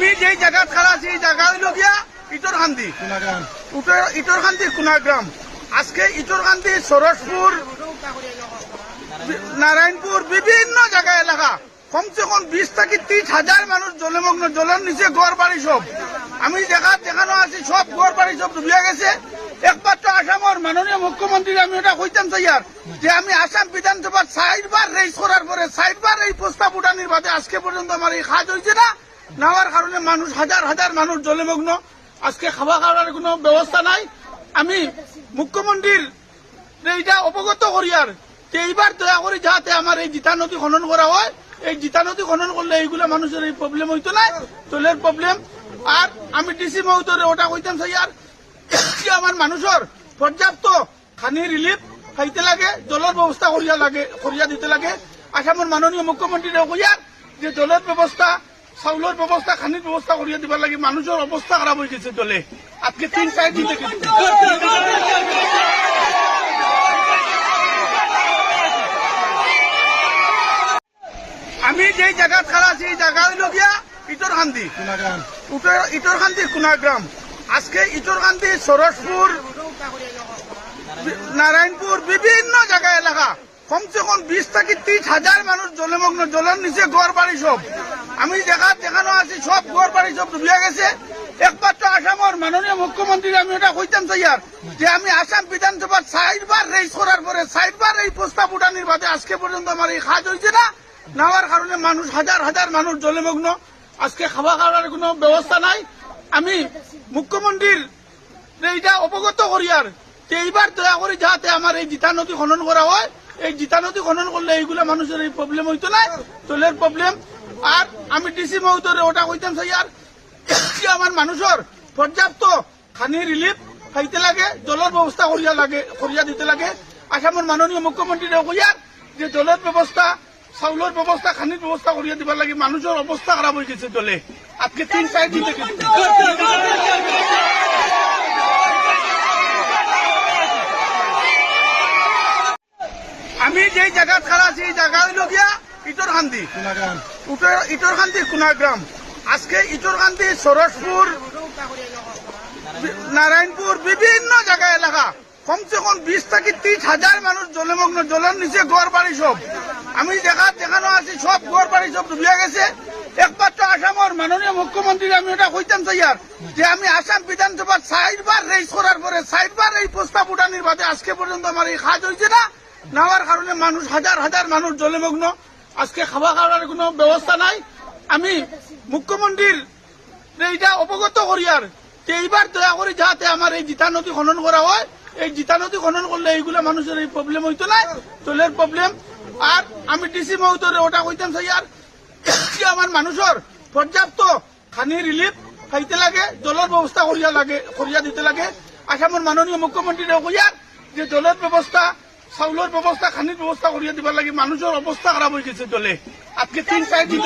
আমি যেই জায়গা খাড়া আছি এই জায়গা হইল গিয়া ইটর খান্দি ইটর খান্দি কুনাগ্রাম। আজকে ইটর খান্দি সরসপুর নারায়ণপুর বিভিন্ন জায়গা এলাকা। কমসে কম বিশ থেকে ত্রিশ হাজার মানুষ জলমগ্ন জলের নিচে ঘর বাড়ি সব আমি দেখা দেখানো আছি সব ঘর বাড়ি সব ডুবিয়া গেছে। একমাত্র আসামর মাননীয় মুখ্যমন্ত্রী আমি ওটা কইতাম চাইয়ার যে আমি আসাম বিধানসভার সাইডবার রেস করার পরে সাইডবার এই প্রস্তাব উঠানির বাদে আজকে পর্যন্ত আমার এই কাজ হয়েছে না। নেওয়ার কারণে মানুষ, হাজার হাজার মানুষ জলমগ্ন। আজকে খাওয়া খাওয়ার কোনো ব্যবস্থা নাই। আমি মুখ্যমন্ত্রীর এইটা অবগত করিয়ার যে এইবার দয়া করে যাতে আমার এই জিতা নদী খনন করা হয়। এই জিতা নদী খনন করলে এইগুলা মানুষের এই প্রবলেম হইতো না তলের প্রবলেম আর আমি ডিসি মহোদয় ওটা কইতাম, স্যার যে আমার মানুষের পর্যাপ্ত খানি রিলিফ খাইতে লাগে, জলের ব্যবস্থা করিয়া লাগে, করিয়া দিতে লাগে? আসামের মাননীয় মুখ্যমন্ত্রী কইয়ার যে জলের ব্যবস্থা চাউলের ব্যবস্থা খানির ব্যবস্থা করিয়া দিবার লাগে। মানুষের অবস্থা খারাপ হয়ে গেছে দলে। আজকে তিন চার দিন আমি যেই জায়গা খাড়া আছি, এই জায়গা হইল গিয়া ইটর খান্দি। ইটর খান্দি কুনাগ্রাম আজকে ইটর খান্দি সরসপুর নারায়ণপুর বিভিন্ন জায়গা এলাকা। কমসে কম বিশ থেকে ত্রিশ হাজার মানুষ জলমগ্ন, জলের নিচে ঘর বাড়ি সব আমি দেখা, দেখানো আছি, সব ঘর বাড়ি সব ডুবিয়া গেছে। একমাত্র আসামর মাননীয় মুখ্যমন্ত্রী, আমি ওটা কইতাম চাইয়ার যে আমি আসাম বিধানসভার সাইডবার রেস করার পরে সাইডবার এই প্রস্তাব উঠানির বাদে আজকে পর্যন্ত আমার এই কাজ হয়েছে না। নেওয়ার কারণে মানুষ, হাজার হাজার মানুষ জলমগ্ন। আজকে খাওয়া খাওয়ার কোনো ব্যবস্থা নাই। আমি মুখ্যমন্ত্রীর এইটা অবগত করিয়ার, যে এইবার দয়া করে যাতে আমার এই জিতা নদী খনন করা হয়। এই জিতা নদী খনন করলে এইগুলা মানুষের এই প্রবলেম হইতো না, তলের প্রবলেম আর আমি ডিসি মহোদয় ওটা কইতাম, স্যার যে আমার মানুষের পর্যাপ্ত খানি রিলিফ খাইতে লাগে, জলের ব্যবস্থা করিয়া লাগে, করিয়া দিতে লাগে? আসামের মাননীয় মুখ্যমন্ত্রী কইয়ার যে জলের ব্যবস্থা, চাউলের ব্যবস্থা, খানির ব্যবস্থা করিয়া দিবার লাগে, মানুষের অবস্থা খারাপ হয়ে গেছে জলে। আজকে তিন চার দিন থেকে আমি যেই জায়গা খাড়া আছি এই জায়গা হইল গিয়া ইটর খান্দি। ইটর খান্দি কুনাগ্রাম। আজকে ইটর খান্দি সরসপুর নারায়ণপুর বিভিন্ন জায়গা এলাকা। কমসে কম বিশ থেকে ত্রিশ হাজার মানুষ জলমগ্ন জলের নিচে ঘর বাড়ি সব আমি দেখা দেখানো আছি সব ঘর বাড়ি সব ডুবিয়া গেছে। একমাত্র আসামর মাননীয় মুখ্যমন্ত্রী আমি ওটা কইতাম চাইয়ার যে আমি আসাম বিধানসভার সাইডবার রেস করার পরে সাইডবার এই প্রস্তাব উঠানির বাদে আজকে পর্যন্ত আমার এই কাজ হয়েছে না। নেওয়ার কারণে মানুষ, হাজার হাজার মানুষ জলমগ্ন। আজকে খাওয়া খাওয়ার কোনো ব্যবস্থা নাই। আমি মুখ্যমন্ত্রীর এইটা অবগত করিয়ার যে এইবার দয়া করে যাতে আমার এই জিতা নদী খনন করা হয়। এই জিতা নদী খনন করলে এইগুলা মানুষের এই প্রবলেম হইতো না তলের প্রবলেম আর আমি ডিসি মহোদয় ওটা কইতাম, স্যার যে আমার মানুষের পর্যাপ্ত খানি রিলিফ খাইতে লাগে, জলের ব্যবস্থা করিয়া লাগে, করিয়া দিতে লাগে? আসামের মাননীয় মুখ্যমন্ত্রী কইয়ার যে জলের ব্যবস্থা চাউলের ব্যবস্থা খানির ব্যবস্থা করিয়া দিবার লাগে। মানুষের অবস্থা খারাপ হয়ে গেছে দলে। আজকে তিন চাই দিন